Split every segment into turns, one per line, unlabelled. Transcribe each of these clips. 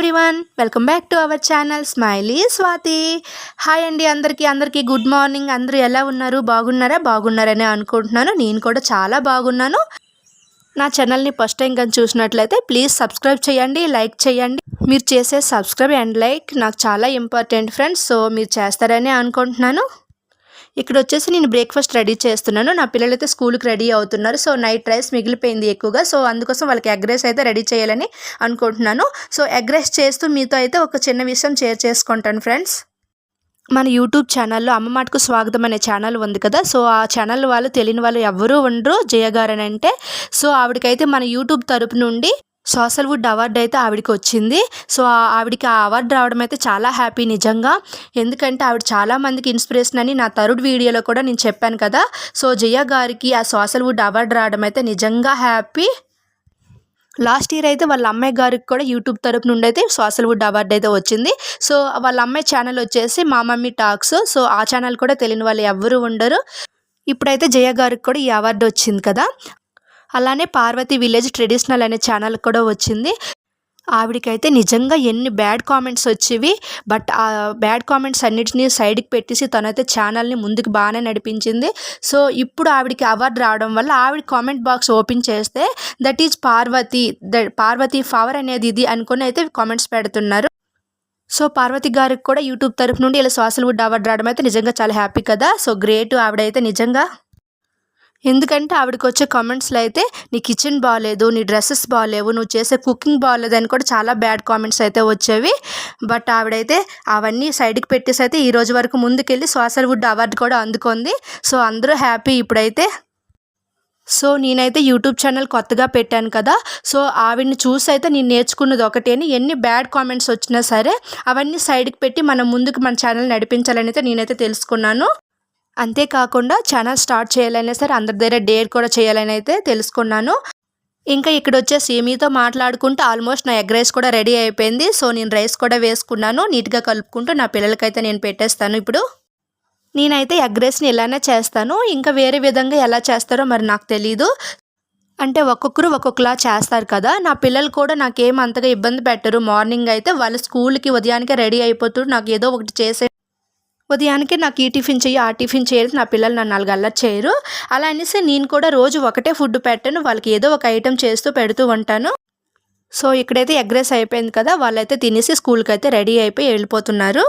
Everyone welcome back to our channel smiley Swathi hi అండి అందరికీ అందరికీ గుడ్ మార్నింగ్ అందరూ ఎలా ఉన్నారు? బాగున్నారా? బాగున్నారని అనుకుంటున్నాను. నేను కూడా చాలా బాగున్నాను. నా ఛానల్ని ఫస్ట్ టైం కానీ చూసినట్లయితే ప్లీజ్ సబ్స్క్రైబ్ చేయండి లైక్ చేయండి. మీరు చేసే సబ్స్క్రైబ్ అండ్ లైక్ నాకు చాలా ఇంపార్టెంట్ ఫ్రెండ్స్ సో మీరు చేస్తారని అనుకుంటున్నాను. ఇక్కడ వచ్చేసి నేను బ్రేక్ఫాస్ట్ రెడీ చేస్తున్నాను. నా పిల్లలైతే స్కూల్కి రెడీ అవుతున్నారు. సో నైట్ రైస్ మిగిలిపోయింది ఎక్కువగా. సో అందుకోసం వాళ్ళకి ఎగ్ రైస్ అయితే రెడీ చేయాలని అనుకుంటున్నాను. సో ఎగ్ రైస్ చేస్తూ మీతో అయితే ఒక చిన్న విషయం షేర్ చేసుకుంటాను ఫ్రెండ్స్. మన యూట్యూబ్ ఛానల్లో అమ్మ మాటకు స్వాగతం అనే ఛానల్ ఉంది కదా. సో ఆ ఛానల్ వాళ్ళు తెలియని వాళ్ళు ఎవరూ ఉండరు. జయ గారు అని అంటే సో ఆవిడకైతే మన యూట్యూబ్ తరపు నుండి సోషల్ వుడ్ అవార్డు అయితే ఆవిడకి వచ్చింది. సో ఆవిడకి ఆ అవార్డు రావడం అయితే చాలా హ్యాపీ నిజంగా. ఎందుకంటే ఆవిడ చాలామందికి ఇన్స్పిరేషన్ అని నా తరుడు వీడియోలో కూడా నేను చెప్పాను కదా. సో జయ గారికి ఆ సోషల్ వుడ్ అవార్డు రావడం అయితే నిజంగా హ్యాపీ లాస్ట్ ఇయర్ అయితే వాళ్ళ అమ్మాయి గారికి కూడా యూట్యూబ్ తరపు నుండి అయితే సోషల్ వుడ్ అవార్డు అయితే వచ్చింది. సో వాళ్ళ అమ్మాయి ఛానల్ వచ్చేసి మా మమ్మీ టాక్స్. సో ఆ ఛానల్ కూడా తెలియని వాళ్ళు ఎవ్వరూ ఉండరు. ఇప్పుడైతే జయ గారికి కూడా ఈ అవార్డు వచ్చింది కదా. అలానే పార్వతి విలేజ్ ట్రెడిషనల్ అనే ఛానల్ కూడా వచ్చింది. ఆవిడకైతే నిజంగా ఎన్ని బ్యాడ్ కామెంట్స్ వచ్చేవి బట్ ఆ బ్యాడ్ కామెంట్స్ అన్నిటిని సైడ్కి పెట్టేసి తనైతే ఛానల్ని ముందుకు బాగానే నడిపించింది. సో ఇప్పుడు ఆవిడకి అవార్డు రావడం వల్ల ఆవిడ కామెంట్ బాక్స్ ఓపెన్ చేస్తే that is Parvathi the Parvathi power అనేది ఇది అనుకుని అయితే కామెంట్స్ పెడుతున్నారు. సో పార్వతి గారికి కూడా యూట్యూబ్ తరఫు నుండి ఇలా సోషల్ వుడ్ అవార్డు రావడం అయితే నిజంగా చాలా హ్యాపీ కదా. సో గ్రేట్ ఆవిడైతే నిజంగా. ఎందుకంటే ఆవిడకి వచ్చే కామెంట్స్లో అయితే నీ కిచెన్ బాగాలేదు నీ డ్రెస్సెస్ బాగాలేవు నువ్వు చేసే కుకింగ్ బాగాలేదు అని కూడా చాలా బ్యాడ్ కామెంట్స్ అయితే వచ్చేవి. బట్ ఆవిడైతే అవన్నీ సైడ్కి పెట్టేసి అయితే ఈ రోజు వరకు ముందుకెళ్ళి సోషల్ వుడ్ అవార్డు కూడా అందుకుంది. సో అందరూ హ్యాపీ ఇప్పుడైతే. సో నేనైతే యూట్యూబ్ ఛానల్ కొత్తగా పెట్టాను కదా. సో ఆవిడని చూసి అయితే నేను నేర్చుకున్నది ఒకటి అని ఎన్ని బ్యాడ్ కామెంట్స్ వచ్చినా సరే అవన్నీ సైడ్కి పెట్టి మనం ముందుకు మన ఛానల్ నడిపించాలని అయితే నేనైతే తెలుసుకున్నాను. అంతేకాకుండా ఛానల్ స్టార్ట్ చేయాలనే సరే అందరి దగ్గర డేర్ కూడా చేయాలని అయితే తెలుసుకున్నాను. ఇంకా ఇక్కడ వచ్చేసి మీతో మాట్లాడుకుంటూ ఆల్మోస్ట్ నా ఎగ్ రైస్ కూడా రెడీ అయిపోయింది. సో నేను రైస్ కూడా వేసుకున్నాను. నీట్గా కలుపుకుంటూ నా పిల్లలకైతే నేను పెట్టేస్తాను ఇప్పుడు. నేనైతే ఎగ్ రైస్ని ఇలానే చేస్తాను. ఇంకా వేరే విధంగా ఎలా చేస్తారో మరి నాకు తెలీదు. అంటే ఒక్కొక్కరు ఒక్కొక్కలా చేస్తారు కదా. నా పిల్లలు కూడా నాకేం అంతగా ఇబ్బంది పెట్టరు. మార్నింగ్ అయితే వాళ్ళు స్కూల్కి ఉదయానికే రెడీ అయిపోతూ నాకు ఏదో ఒకటి చేసే ఉదయానికి నాకు ఈ టిఫిన్ చెయ్యి ఆ టిఫిన్ చేయరు నా పిల్లలు నన్ను నాలుగు అల్లరి చేయరు. అలా అనేసి నేను కూడా రోజు ఒకటే ఫుడ్ పెట్టాను. వాళ్ళకి ఏదో ఒక ఐటెం చేస్తూ పెడుతూ ఉంటాను. సో ఇక్కడైతే ఎగ్ రైస్ అయిపోయింది కదా వాళ్ళైతే తినేసి స్కూల్కి అయితే రెడీ అయిపోయి వెళ్ళిపోతున్నారు.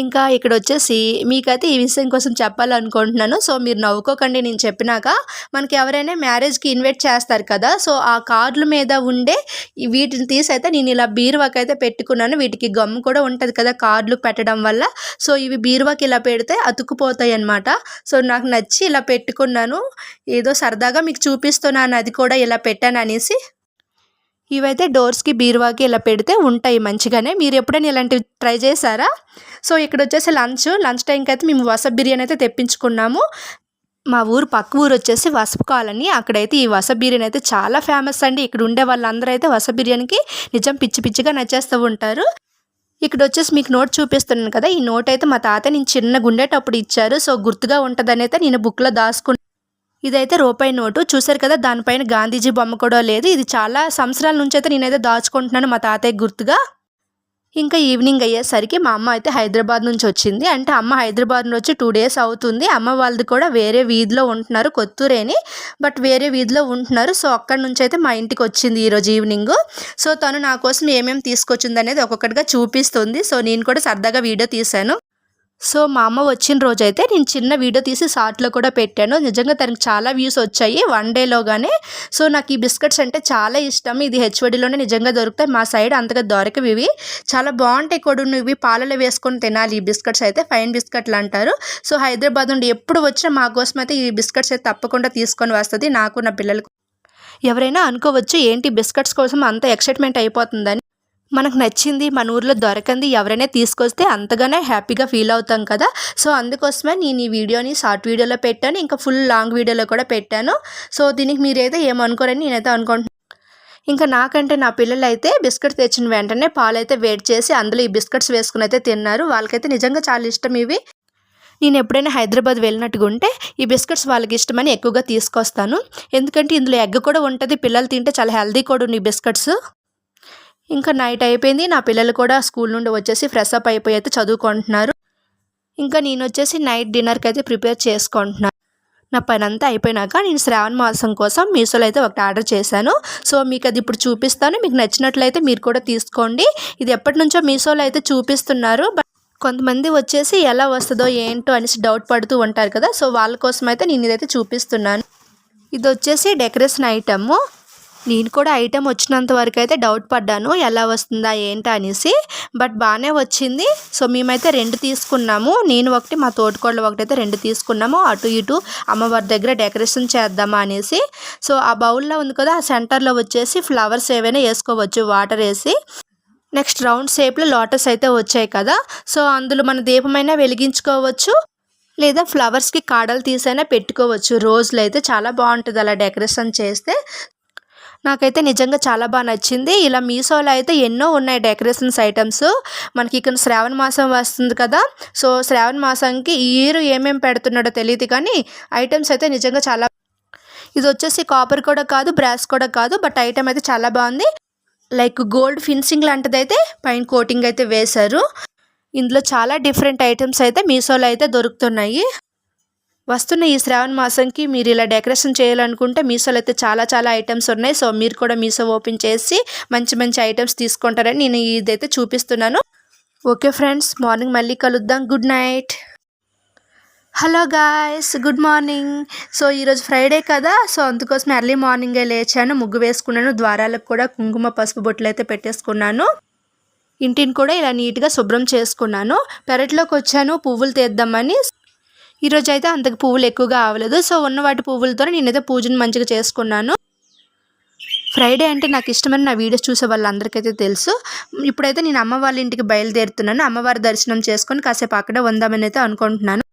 ఇంకా ఇక్కడ వచ్చేసి మీకైతే ఈ విషయం కోసం చెప్పాలనుకుంటున్నాను. సో మీరు నవ్వుకోకండి. నేను చెప్పినాక మనకి ఎవరైనా మ్యారేజ్కి ఇన్వైట్ చేస్తారు కదా సో ఆ కార్డుల మీద ఉండే వీటిని తీసైతే నేను ఇలా బీరువాకి అయితే పెట్టుకున్నాను. వీటికి గమ్ కూడా ఉంటుంది కదా కార్డులు పెట్టడం వల్ల. సో ఇవి బీరువాకి ఇలా పెడితే అతుక్కుపోతాయి అన్నమాట సో నాకు నచ్చి ఇలా పెట్టుకున్నాను. ఏదో సరదాగా మీకు చూపిస్తున్నాను. అది కూడా ఇలా పెట్టాను అనేసి. ఇవైతే డోర్స్కి బీరువాకి ఇలా పెడితే ఉంటాయి మంచిగానే. మీరు ఎప్పుడైనా ఇలాంటివి ట్రై చేశారా? సో ఇక్కడ వచ్చేసి లంచ్. లంచ్ టైంకి అయితే మేము వసప్ బిర్యానీ అయితే తెప్పించుకున్నాము. మా ఊరు పక్క ఊరు వచ్చేసి వసప కాలనీ. అక్కడైతే ఈ వస బిర్యానీ అయితే చాలా ఫేమస్ అండి. ఇక్కడ ఉండే వాళ్ళందరూ అయితే వస బిర్యానీకి నిజం పిచ్చి పిచ్చిగా నచ్చేస్తూ ఉంటారు. ఇక్కడ వచ్చేసి మీకు నోట్ చూపిస్తున్నాను కదా. ఈ నోట్ అయితే మా తాత నేను చిన్నగా ఉండేటప్పుడు ఇచ్చారు. సో గుర్తుగా ఉంటుందని అయితే నేను బుక్లో దాచుకున్నాను ఇదైతే రూపాయి నోటు. చూసారు కదా దానిపైన గాంధీజీ బొమ్మ కూడా లేదు. ఇది చాలా సంవత్సరాల నుంచి అయితే నేనైతే దాచుకుంటున్నాను మా తాతయ్య గుర్తుగా. ఇంకా ఈవినింగ్ అయ్యేసరికి మా అమ్మ అయితే హైదరాబాద్ నుంచి వచ్చింది. అంటే అమ్మ హైదరాబాద్ నుంచి వచ్చి టూ డేస్ అవుతుంది. అమ్మ వాళ్ళది కూడా వేరే వీధిలో ఉంటున్నారు కొత్తూరేని. బట్ వేరే వీధిలో ఉంటున్నారు. సో అక్కడి నుంచి అయితే మా ఇంటికి వచ్చింది ఈరోజు ఈవినింగ్. సో తను నా కోసం ఏమేమి తీసుకొచ్చింది అనేది ఒక్కొక్కటిగా చూపిస్తుంది. సో నేను కూడా సరదాగా వీడియో తీశాను. సో మా అమ్మ వచ్చిన రోజైతే నేను చిన్న వీడియో తీసి షార్ట్లో కూడా పెట్టాను. నిజంగా తనకి చాలా వ్యూస్ వచ్చాయి వన్ డేలోగానే సో నాకు ఈ బిస్కెట్స్ అంటే చాలా ఇష్టం. ఇది హెచ్వడిలోనే నిజంగా దొరుకుతాయి. మా సైడ్ అంతగా దొరకవి ఇవి. చాలా బాగుంటాయి కూడా ఇవి పాలలో వేసుకొని తినాలి. ఈ బిస్కెట్స్ అయితే ఫైన్ బిస్కెట్లు అంటారు. సో హైదరాబాద్ నుండి ఎప్పుడు వచ్చినా మా కోసం అయితే ఈ బిస్కెట్స్ అయితే తప్పకుండా తీసుకొని వస్తుంది. నాకు నా పిల్లలకు. ఎవరైనా అనుకోవచ్చు ఏంటి బిస్కెట్స్ కోసం అంత ఎక్సైట్మెంట్ అయిపోతుందని. మనకు నచ్చింది మన ఊర్లో దొరకంది ఎవరైనా తీసుకొస్తే అంతగానే హ్యాపీగా ఫీల్ అవుతాం కదా. సో అందుకోసమే నేను ఈ వీడియోని షార్ట్ వీడియోలో పెట్టాను. ఇంకా ఫుల్ లాంగ్ వీడియోలో కూడా పెట్టాను. సో దీనికి మీరైతే ఏమనుకోరని నేనైతే అనుకుంటున్నాను ఇంకా నాకంటే నా పిల్లలు అయితే బిస్కెట్ తెచ్చిన వెంటనే పాలైతే వేడి చేసి అందులో ఈ బిస్కెట్స్ వేసుకుని అయితే తిన్నారు. వాళ్ళకైతే నిజంగా చాలా ఇష్టం ఇవి. నేను ఎప్పుడైనా హైదరాబాద్ వెళ్ళినట్టుగా ఉంటే ఈ బిస్కెట్స్ వాళ్ళకి ఇష్టమని ఎక్కువగా తీసుకొస్తాను. ఎందుకంటే ఇందులో ఎగ్ కూడా ఉంటుంది. పిల్లలు తింటే చాలా హెల్దీ కూడా ఉన్నాయి బిస్కెట్స్. ఇంకా నైట్ అయిపోయింది. నా పిల్లలు కూడా స్కూల్ నుండి వచ్చేసి ఫ్రెష్ అప్ అయిపోయి అయితే చదువుకుంటున్నారు. ఇంకా నేను వచ్చేసి నైట్ డిన్నర్కి అయితే ప్రిపేర్ చేసుకుంటున్నాను. నా పని అంతా అయిపోయినాక నేను శ్రావణ మాసం కోసం మీషోలో అయితే ఒకటి ఆర్డర్ చేశాను. సో మీకు అది ఇప్పుడు చూపిస్తాను. మీకు నచ్చినట్లయితే మీరు కూడా తీసుకోండి. ఇది ఎప్పటి నుంచో మీషోలో అయితే చూపిస్తున్నారు. బట్ కొంతమంది వచ్చేసి ఎలా వస్తుందో ఏంటో అనేసి డౌట్ పడుతూ ఉంటారు కదా. సో వాళ్ళ కోసం అయితే నేను ఇదైతే చూపిస్తున్నాను. ఇది వచ్చేసి డెకరేషన్ ఐటమ్. నేను కూడా ఐటెం వచ్చినంత వరకు అయితే డౌట్ పడ్డాను ఎలా వస్తుందా ఏంటా అనేసి. బట్ బాగానే వచ్చింది. సో మేమైతే రెండు తీసుకున్నాము. నేను ఒకటి మా తోటికోళ్ళు ఒకటి అయితే రెండు తీసుకున్నాము. అటు ఇటు అమ్మవారి దగ్గర డెకరేషన్ చేద్దామా అనేసి. సో ఆ బౌల్లో ఉంది కదా ఆ సెంటర్లో వచ్చేసి ఫ్లవర్స్ ఏవైనా వేసుకోవచ్చు వాటర్ వేసి. నెక్స్ట్ రౌండ్ షేప్లో లోటస్ అయితే వచ్చాయి కదా. సో అందులో మన దీపమైనా వెలిగించుకోవచ్చు. లేదా ఫ్లవర్స్కి కాడలు తీసైనా పెట్టుకోవచ్చు. రోజులు అయితే చాలా బాగుంటుంది అలా డెకరేషన్ చేస్తే. నాకైతే నిజంగా చాలా బాగా నచ్చింది. ఇలా మీషోలో అయితే ఎన్నో ఉన్నాయి డెకరేషన్స్ ఐటమ్స్. మనకి ఇక్కడ శ్రావణ మాసం వస్తుంది కదా. సో శ్రావణ మాసంకి ఈ ఇయర్ ఏమేమి పెడుతున్నాడో తెలియదు కానీ ఐటమ్స్ అయితే నిజంగా చాలా ఇది వచ్చేసి కాపర్ కూడా కాదు బ్రాస్ కూడా కాదు బట్ ఐటమ్ అయితే చాలా బాగుంది. లైక్ గోల్డ్ ఫినిషింగ్ లాంటిది అయితే పైన కోటింగ్ అయితే వేశారు. ఇందులో చాలా డిఫరెంట్ ఐటమ్స్ అయితే మీషోలో అయితే దొరుకుతున్నాయి. వస్తున్న ఈ శ్రావణ మాసంకి మీరు ఇలా డెకరేషన్ చేయాలనుకుంటే మీషోలో అయితే చాలా చాలా ఐటమ్స్ ఉన్నాయి. సో మీరు కూడా మీషో ఓపెన్ చేసి మంచి మంచి ఐటమ్స్ తీసుకుంటారని నేను ఇదైతే చూపిస్తున్నాను. ఓకే ఫ్రెండ్స్ మార్నింగ్ మళ్ళీ కలుద్దాం. Good night. Hello guys good morning. So ఈరోజు ఫ్రైడే కదా. సో అందుకోసం ఎర్లీ మార్నింగే లేచాను. ముగ్గు వేసుకున్నాను. ద్వారాలకు కూడా కుంకుమ పసుపు బొట్లు అయితే పెట్టేసుకున్నాను. ఇంటిని కూడా ఇలా నీట్గా శుభ్రం చేసుకున్నాను. పెరట్లోకి వచ్చాను. పువ్వులు తీద్దామని. ఈరోజు అయితే అంతకు పువ్వులు ఎక్కువగా అవ్వలేదు సో ఉన్న వాటి పువ్వులతో నేనైతే పూజను మంచిగా చేసుకున్నాను. ఫ్రైడే అంటే నాకు ఇష్టమని నా వీడియోస్ చూసే వాళ్ళందరికైతే తెలుసు. ఇప్పుడైతే నేను అమ్మ వాళ్ళ ఇంటికి బయలుదేరుతున్నాను. అమ్మవారి దర్శనం చేసుకొని కాసేపు అక్కడే ఉందామని అయితే అనుకుంటున్నాను.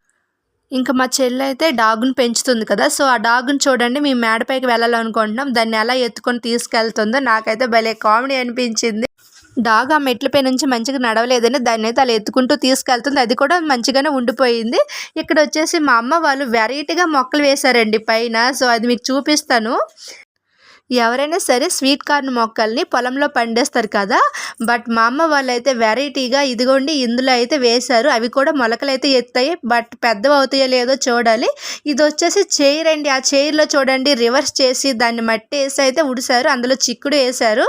ఇంకా మా చెల్లి అయితే డాగ్ను పెంచుతుంది కదా. సో ఆ డాగ్ను చూడండి మేము మేడపైకి వెళ్ళాలనుకుంటున్నాం. దాన్ని ఎలా ఎత్తుకొని తీసుకెళ్తుందో నాకైతే భలే కామెడీ అనిపించింది. డాగ్ ఆ మెట్లపై నుంచి మంచిగా నడవలేదని దాన్ని అయితే అలా ఎత్తుకుంటూ తీసుకెళ్తుంది. అది కూడా మంచిగానే ఉండిపోయింది. ఇక్కడ వచ్చేసి మా అమ్మ వాళ్ళు వెరైటీగా మొక్కలు వేశారండి పైన. సో అది మీకు చూపిస్తాను. ఎవరైనా సరే స్వీట్ కార్న్ మొక్కల్ని పొలంలో పండేస్తారు కదా. బట్ మా అమ్మ వాళ్ళు అయితే వెరైటీగా ఇదిగోండి ఇందులో అయితే వేశారు. అవి కూడా మొలకలు అయితే ఎత్తాయి. బట్ పెద్దవి అవుతాయో లేదో చూడాలి. ఇది వచ్చేసి చైర్ అండి. ఆ చైర్లో చూడండి రివర్స్ చేసి దాన్ని మట్టి వేసి అయితే ఉడిశారు అందులో చిక్కుడు వేశారు.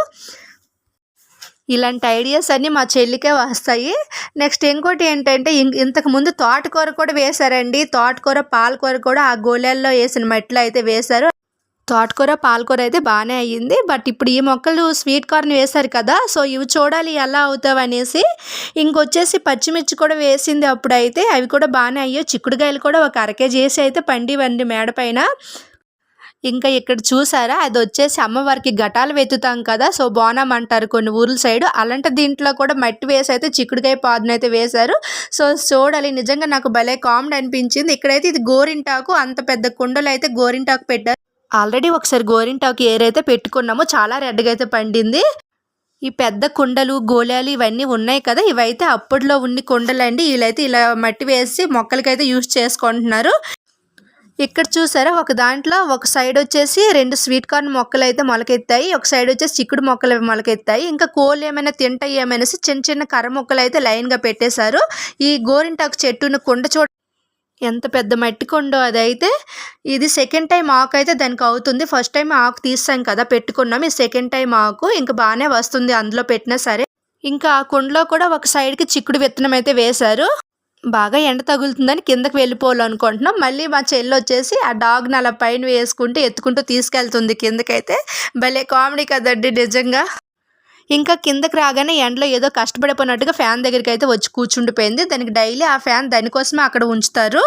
ఇలాంటి ఐడియాస్ అన్నీ మా చెల్లికే వస్తాయి. నెక్స్ట్ ఇంకోటి ఏంటంటే ఇంతకుముందు తోటకూర కూడా వేశారండి. తోటకూర పాలకూర కూడా ఆ గోళాల్లో వేసిన మట్టిలో అయితే వేశారు. తోటకూర పాలకూర అయితే బాగానే అయ్యింది. బట్ ఇప్పుడు ఈ మొక్కలు స్వీట్ కార్న్ వేశారు కదా సో ఇవి చూడాలి ఎలా అవుతావు అనేసి. ఇంకొచ్చేసి పచ్చిమిర్చి కూడా వేసింది అప్పుడైతే. అవి కూడా బాగానే అయ్యాయి. చిక్కుడుకాయలు కూడా ఒక అరకేజీ వేసి అయితే పండివండి మేడ పైన. ఇంకా ఇక్కడ చూసారా? అది వచ్చేసి అమ్మవారికి ఘటాలు వెతుతాం కదా? సో బోనం అంటారు కొన్ని ఊర్ల సైడ్. అలాంటి దీంట్లో కూడా మట్టి వేసి అయితే చిక్కుడుకాయ పాదునైతే వేశారు. సో చూడాలి. నిజంగా నాకు భలే కామెడీ అనిపించింది. ఇక్కడైతే ఇది గోరింటాకు. అంత పెద్ద కుండలు అయితే గోరింటాకు పెట్టారు. ఆల్రెడీ ఒకసారి గోరింటాకు ఏరైతే పెట్టుకున్నామో చాలా రెడ్గా అయితే పండింది. ఈ పెద్ద కుండలు గోళాలు ఇవన్నీ ఉన్నాయి కదా? ఇవైతే అప్పట్లో ఉన్ని కుండలండి. వీళ్ళైతే ఇలా మట్టి వేసి మొక్కలకైతే యూజ్ చేసుకుంటున్నారు. ఇక్కడ చూసారా? ఒక దాంట్లో ఒక సైడ్ వచ్చేసి రెండు స్వీట్ కార్న్ మొక్కలు అయితే మొలకెత్తాయి. ఒక సైడ్ వచ్చేసి చిక్కుడు మొక్కలు మొలకెత్తాయి. ఇంకా కోళ్ళు ఏమైనా తింటాయి ఏమైనా చిన్న చిన్న కర్ర మొక్కలు అయితే లైన్గా పెట్టేశారు. ఈ గోరింటాకు చెట్టును కుండ చూడ ఎంత పెద్ద మట్టి కొండో అదైతే ఇది సెకండ్ టైం ఆకు అయితే దానికి అవుతుంది. ఫస్ట్ టైం ఆకు తీసాం కదా పెట్టుకున్నాం. ఈ సెకండ్ టైం ఆకు ఇంకా బాగానే వస్తుంది అందులో పెట్టినా సరే. ఇంకా ఆ కుండలో కూడా ఒక సైడ్కి చిక్కుడు విత్తనం అయితే వేశారు. బాగా ఎండ తగులుతుందని కిందకి వెళ్ళిపోవాలనుకుంటున్నాం మళ్ళీ మా చెల్లి వచ్చేసి ఆ డాగ్ని అలా పైన వేసుకుంటూ ఎత్తుకుంటూ తీసుకెళ్తుంది కిందకైతే. భలే కామెడీ కదండి నిజంగా. ఇంకా కిందకి రాగానే ఎండలో ఏదో కష్టపడిపోయినట్టుగా ఫ్యాన్ దగ్గరికి అయితే వచ్చి కూర్చుండిపోయింది. దానికి డైలీ ఆ ఫ్యాన్ దానికోసమే అక్కడ ఉంచుతారు.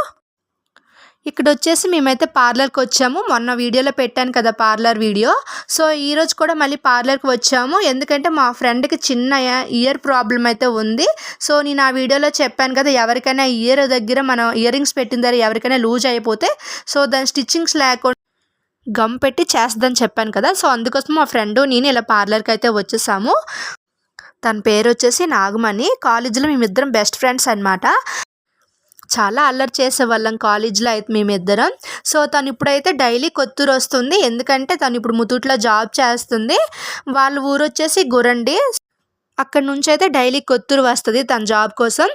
ఇక్కడ వచ్చేసి మేమైతే పార్లర్కి వచ్చాము మొన్న వీడియోలో పెట్టాను కదా పార్లర్ వీడియో. సో ఈరోజు కూడా మళ్ళీ పార్లర్కి వచ్చాము. ఎందుకంటే మా ఫ్రెండ్కి చిన్న ఇయర్ ప్రాబ్లం అయితే ఉంది. సో నేను ఆ వీడియోలో చెప్పాను కదా ఎవరికైనా ఇయర్ దగ్గర మనం ఇయర్ రింగ్స్ పెట్టిన దగ్గర ఎవరికైనా లూజ్ అయిపోతే సో దాని స్టిచ్చింగ్స్ లేకుండా గమ్ పెట్టి చేస్తుందని చెప్పాను కదా. సో అందుకోసం మా ఫ్రెండ్ నేను ఇలా పార్లర్కి అయితే వచ్చేసాము. తన పేరు వచ్చేసి నాగమణి. కాలేజీలో మేమిద్దరం బెస్ట్ ఫ్రెండ్స్ అనమాట చాలా అల్లరి చేసేవాళ్ళం కాలేజ్లో అయితే మేమిద్దరం. సో తను ఇప్పుడైతే డైలీ కొత్తూరు వస్తుంది. ఎందుకంటే తను ఇప్పుడు ముతూట్లో జాబ్ చేస్తుంది. వాళ్ళ ఊరు వచ్చేసి గురండి. అక్కడ నుంచి అయితే డైలీ కొత్తూరు వస్తుంది తన జాబ్ కోసం.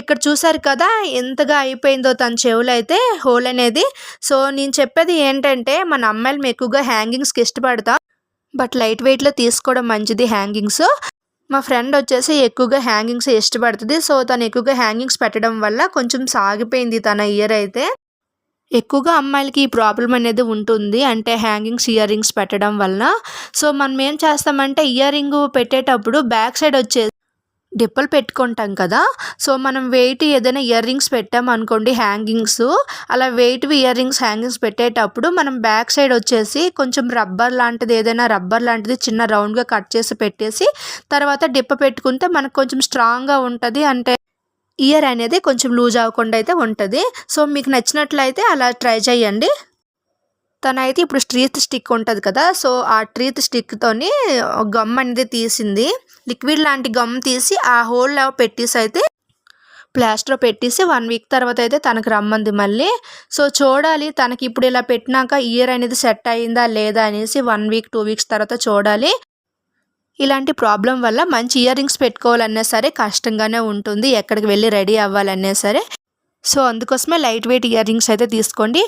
ఇక్కడ చూసారు కదా ఎంతగా అయిపోయిందో తన చెవులు అయితే హోల్ అనేది. సో నేను చెప్పేది ఏంటంటే మన అమ్మాయిలు ఎక్కువగా హ్యాంగింగ్స్కి ఇష్టపడతాం. బట్ లైట్ వెయిట్లో తీసుకోవడం మంచిది హ్యాంగింగ్స్. మా ఫ్రెండ్ వచ్చేసి ఎక్కువగా హ్యాంగింగ్స్ ఇష్టపడుతుంది. సో తను ఎక్కువగా హ్యాంగింగ్స్ పెట్టడం వల్ల కొంచెం సాగిపోయింది తన ఇయర్ అయితే. ఎక్కువగా అమ్మాయిలకి ఈ ప్రాబ్లం అనేది ఉంటుంది. అంటే హ్యాంగింగ్స్ ఇయర్ రింగ్స్ పెట్టడం వలన. సో మనం ఏం చేస్తామంటే ఇయర్ రింగ్ పెట్టేటప్పుడు బ్యాక్ సైడ్ వచ్చే డిప్పలు పెట్టుకుంటాం కదా. సో మనం వెయిట్ ఏదైనా ఇయర్ రింగ్స్ పెట్టామనుకోండి హ్యాంగింగ్స్ అలా వెయిట్వి ఇయర్ రింగ్స్ హ్యాంగింగ్స్ పెట్టేటప్పుడు మనం బ్యాక్ సైడ్ వచ్చేసి కొంచెం రబ్బర్ లాంటిది ఏదైనా రబ్బర్ లాంటిది చిన్న రౌండ్గా కట్ చేసి పెట్టేసి తర్వాత డిప్ప పెట్టుకుంటే మనకు కొంచెం స్ట్రాంగ్గా ఉంటుంది అంటే ఇయర్ అనేది కొంచెం లూజ్ అవ్వకుండా అయితే ఉంటుంది. సో మీకు నచ్చినట్లయితే అలా ట్రై చేయండి. తనైతే ఇప్పుడు స్ట్రీత్ స్టిక్ ఉంటుంది కదా సో ఆ ట్రీత్ స్టిక్తోని గమ్ అనేది తీసింది. లిక్విడ్ లాంటి గమ్ తీసి ఆ హోల్లో పెట్టేసి అయితే ప్లాస్టర్ పెట్టేసి వన్ వీక్ తర్వాత అయితే తనకు రమ్మంది మళ్ళీ. సో చూడాలి తనకి ఇప్పుడు ఇలా పెట్టినాక ఇయర్ అనేది సెట్ అయిందా లేదా అనేసి వన్ వీక్ టూ వీక్స్ తర్వాత చూడాలి. ఇలాంటి ప్రాబ్లం వల్ల మంచి ఇయర్ రింగ్స్ పెట్టుకోవాలన్నా సరే కష్టంగానే ఉంటుంది. ఎక్కడికి వెళ్ళి రెడీ అవ్వాలన్నా సరే. సో అందుకోసమే లైట్ వెయిట్ ఇయర్ రింగ్స్ అయితే తీసుకోండి.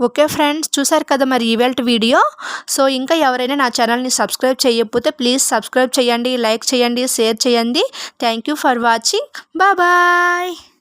ఓకే ఫ్రెండ్స్ చూసారు కదా మరి ఈవెల్ట్ వీడియో? సో ఇంకా ఎవరైనా నా ఛానల్ని సబ్స్క్రైబ్ చేయకపోతే ప్లీజ్ సబ్స్క్రైబ్ చేయండి లైక్ చేయండి షేర్ చేయండి. Thank you for watching. Bye.